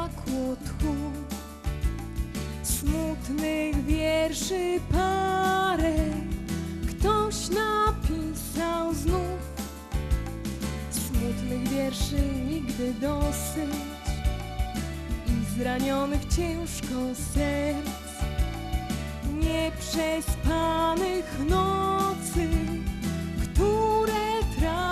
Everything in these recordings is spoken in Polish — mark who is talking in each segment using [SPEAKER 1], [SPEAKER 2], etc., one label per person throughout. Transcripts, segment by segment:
[SPEAKER 1] zabrakło tchu. Smutnych wierszy parę ktoś napisał znów. Smutnych wierszy nigdy dosyć i zranionych ciężko serc. Nieprzespanych nocy, które trawił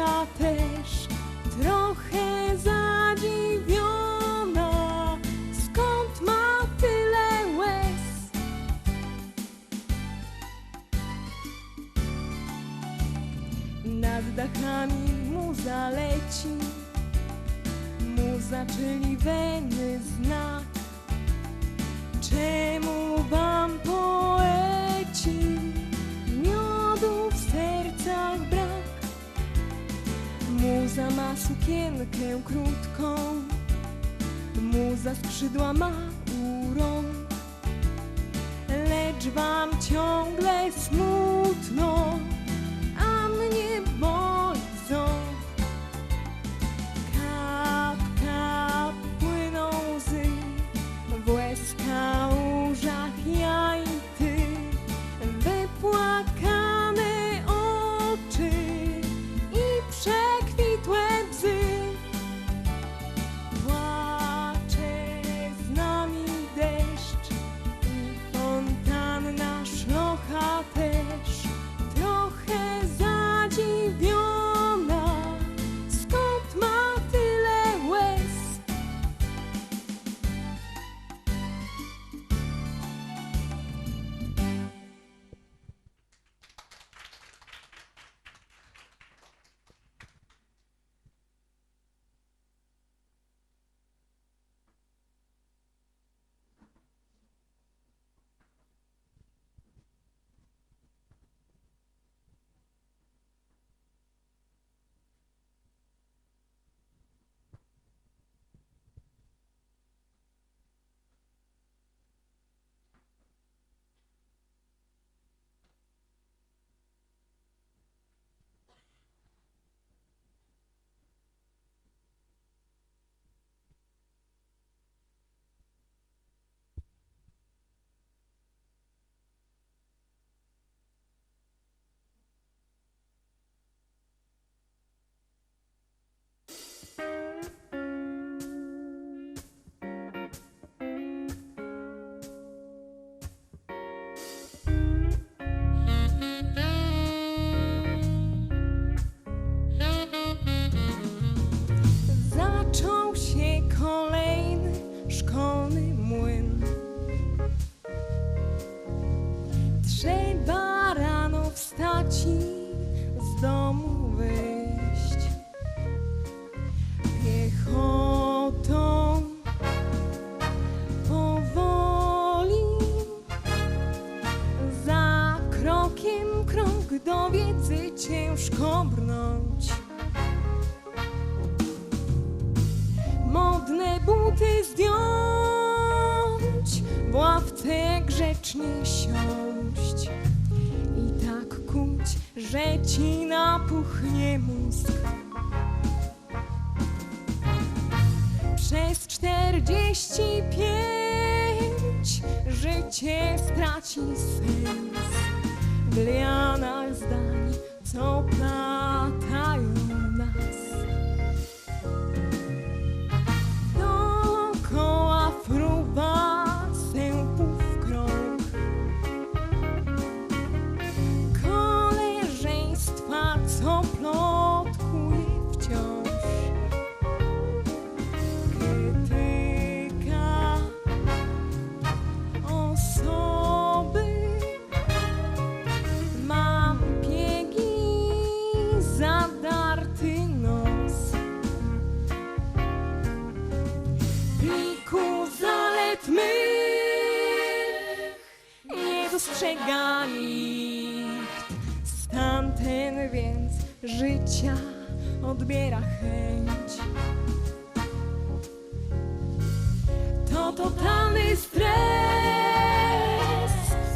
[SPEAKER 1] szlocha też trochę zadziwiona. Skąd ma tyle łez? Nad dachami muza leci, muza, czyli weny znak. Czemu wam poeci Muza ma sukienkę krótką, muza skrzydła ma u lecz wam ciągle smutno, modne buty zdjąć, w ławce grzecznie siąść. I tak kuć, że ci napuchnie mózg. Przez czterdzieści pięć życie straci sens dostrzega nikt. Stamtąd więc życia odbiera chęć. To totalny stres,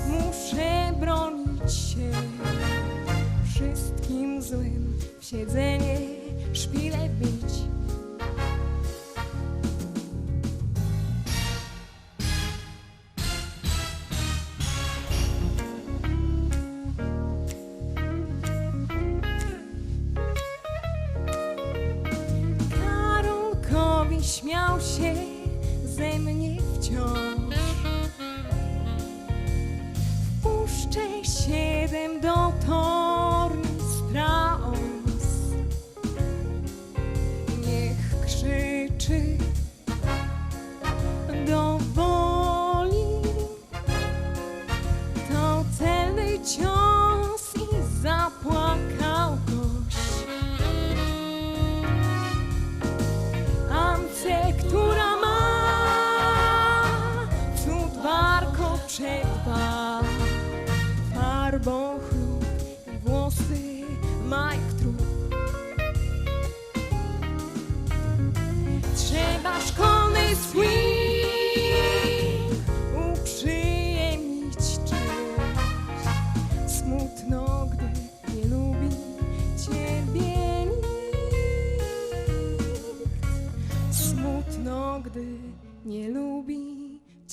[SPEAKER 1] muszę bronić się wszystkim złym. W siedzenie szpile bić. Śmiał się ze mnie wciąż. Wpuszczę siedem do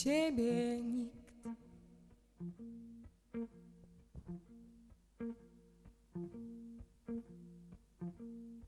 [SPEAKER 1] ciebie nikt. Thank you.